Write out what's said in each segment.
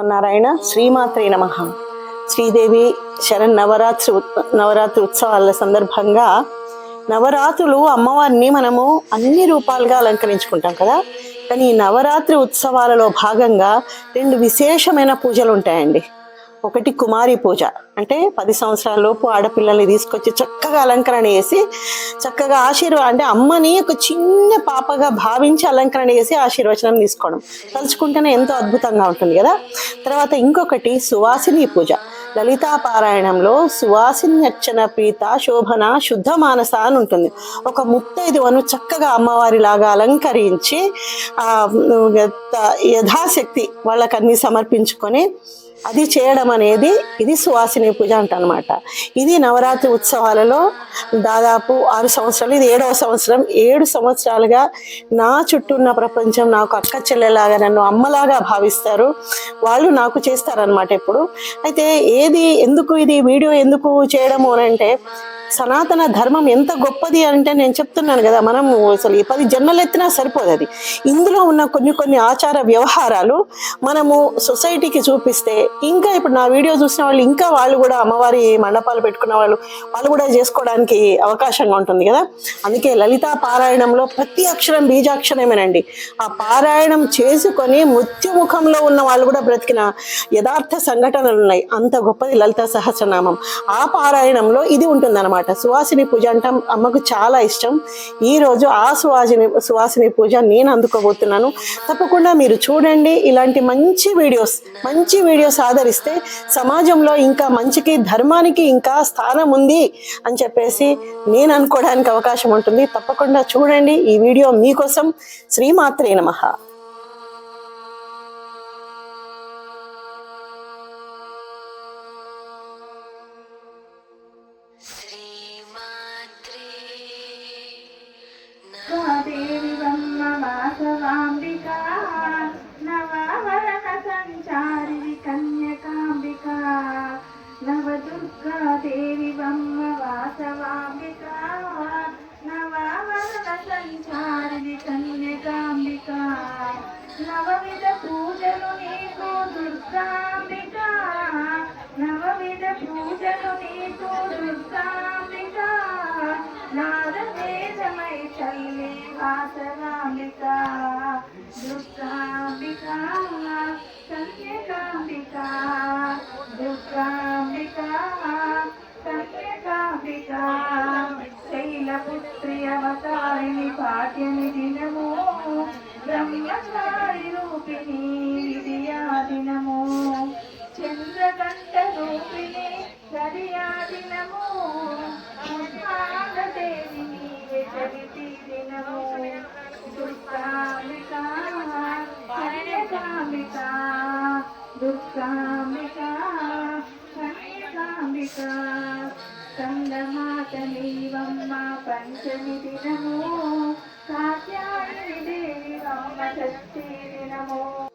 నారాయణ శ్రీమాత్రే నమ. శ్రీదేవి శరణ్ నవరాత్రి ఉత్- నవరాత్రి ఉత్సవాల సందర్భంగా నవరాత్రులు అమ్మవారిని మనము అన్ని రూపాలుగా అలంకరించుకుంటాం కదా. కానీ ఈ నవరాత్రి ఉత్సవాలలో భాగంగా రెండు విశేషమైన పూజలు ఉంటాయండి. ఒకటి కుమారి పూజ. అంటే పది సంవత్సరాల లోపు ఆడపిల్లల్ని తీసుకొచ్చి చక్కగా అలంకరణ చేసి చక్కగా ఆశీర్వాదం అంటే అమ్మని ఒక చిన్న పాపగా భావించి అలంకరణ చేసి ఆశీర్వచనం తీసుకోవడం. తలుచుకుంటేనే ఎంతో అద్భుతంగా ఉంటుంది కదా? తర్వాత ఇంకొకటి సువాసిని పూజ. లలితా పారాయణంలో సువాసిని అర్చన ప్రీత శోభన శుద్ధ మానస అని ఉంటుంది. ఒక ముత్తైదువను చక్కగా అమ్మవారిలాగా అలంకరించి ఆ, యథాశక్తి వాళ్ళకన్నీ సమర్పించుకొని అది చేయడం అనేది ఇది సువాసిని పూజ అంటనమాట ఇది నవరాత్రి ఉత్సవాలలో దాదాపు ఆరు సంవత్సరాలు ఇది ఏడవ సంవత్సరం. ఏడు సంవత్సరాలుగా నా చుట్టూ ఉన్న ప్రపంచం నాకు అక్క చెల్లెలాగా నన్ను అమ్మలాగా భావిస్తారు. వాళ్ళు నాకు చేస్తారనమాట ఎప్పుడు. అయితే ఏది ఎందుకు ఇది వీడియో ఎందుకు చేయడము అని అంటే సనాతన ధర్మం ఎంత గొప్పది అంటే నేను చెప్తున్నాను కదా మనం అసలు ఈ పది జన్మలు ఎత్తినా సరిపోదు అది. ఇందులో ఉన్న కొన్ని కొన్ని ఆచార వ్యవహారాలు మనము సొసైటీకి చూపిస్తే ఇంకా ఇప్పుడు నా వీడియో చూసిన వాళ్ళు ఇంకా వాళ్ళు కూడా అమ్మవారి మండపాలు పెట్టుకున్న వాళ్ళు వాళ్ళు కూడా చేసుకోవడానికి అవకాశంగా ఉంటుంది కదా. అందుకే లలితా పారాయణంలో ప్రతి అక్షరం బీజాక్షరమేనండి. ఆ పారాయణం చేసుకొని మృత్యుముఖంలో ఉన్న వాళ్ళు కూడా బ్రతికిన యథార్థ సంఘటనలు ఉన్నాయి. అంత గొప్పది లలిత సహస్రనామం. ఆ పారాయణంలో ఇది ఉంటుందన్నమాట. సువాసిని పూజ అంటే అమ్మకు చాలా ఇష్టం. ఈ రోజు ఆ సువాసిని సువాసిని పూజ నేను అందుకోబోతున్నాను. తప్పకుండా మీరు చూడండి ఇలాంటి మంచి వీడియోస్ మంచి వీడియోస్ ఆదరిస్తే సమాజంలో ఇంకా మంచికి ధర్మానికి ఇంకా స్థానం ఉంది అని చెప్పేసి నేను అనుకోవడానికి అవకాశం ఉంటుంది. తప్పకుండా చూడండి ఈ వీడియో మీకోసం. శ్రీమాత్రే నమ. దేవి బొమ్మ వాసవాంబిక నవవరణ సంచారి కన్యకాంబిక నవవిధ పూజలు నీకు దుర్గాంబిక. నవవిధ పూజలు నీకు దుర్గాంబిక. నాదవేదమై చల్లి వాసనాంబిక దుర్గాంబిక కన్యకాంబిక శైలపుత్రి అవతారిణి పాఠ్యని దినము. బ్రహ్మచారి రూపిణి విద్యా దినము చంద్రకంఠ రూపిణి సరియా దినము పంచమి దినము కాత్యాయని దేవి అమ్మ షష్ఠీ దినము.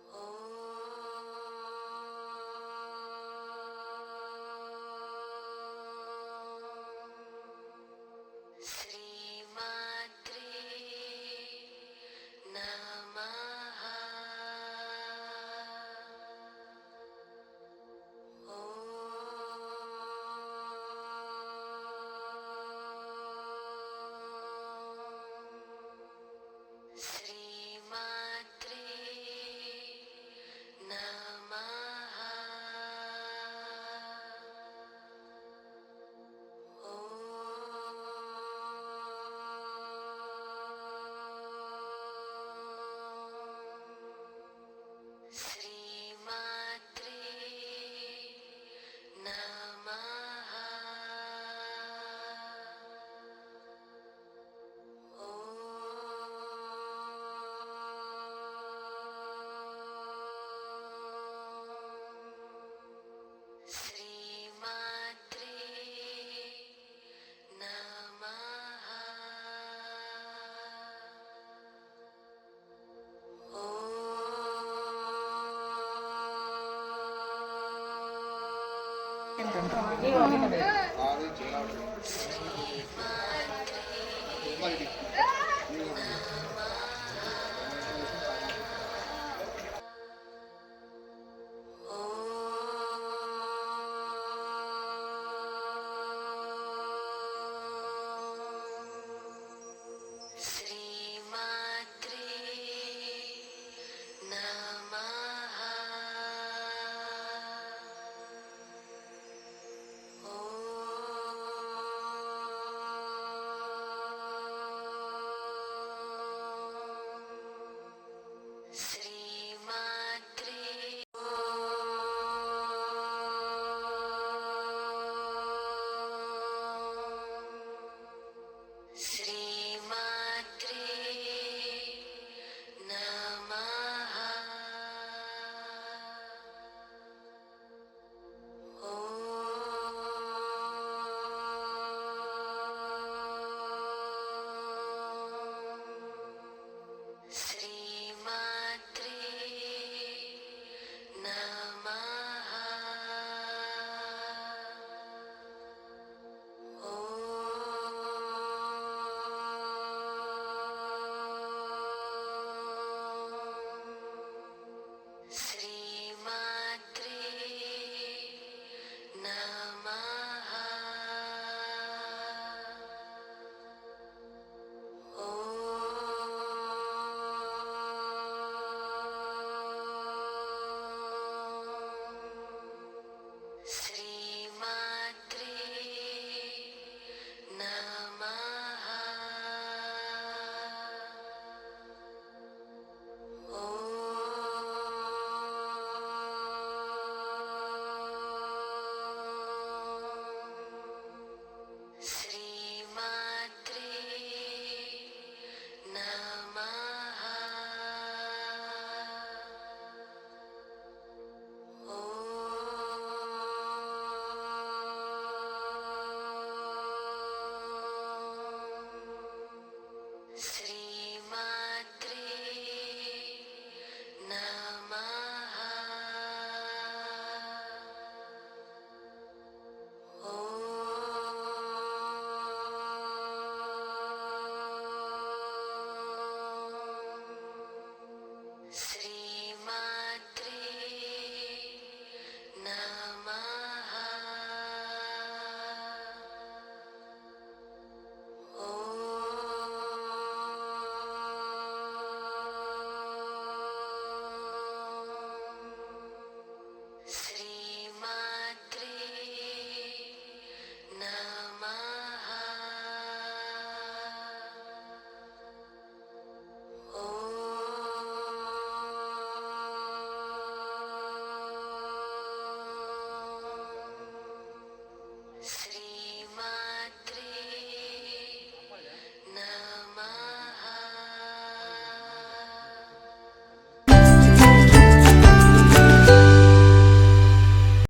తింటాను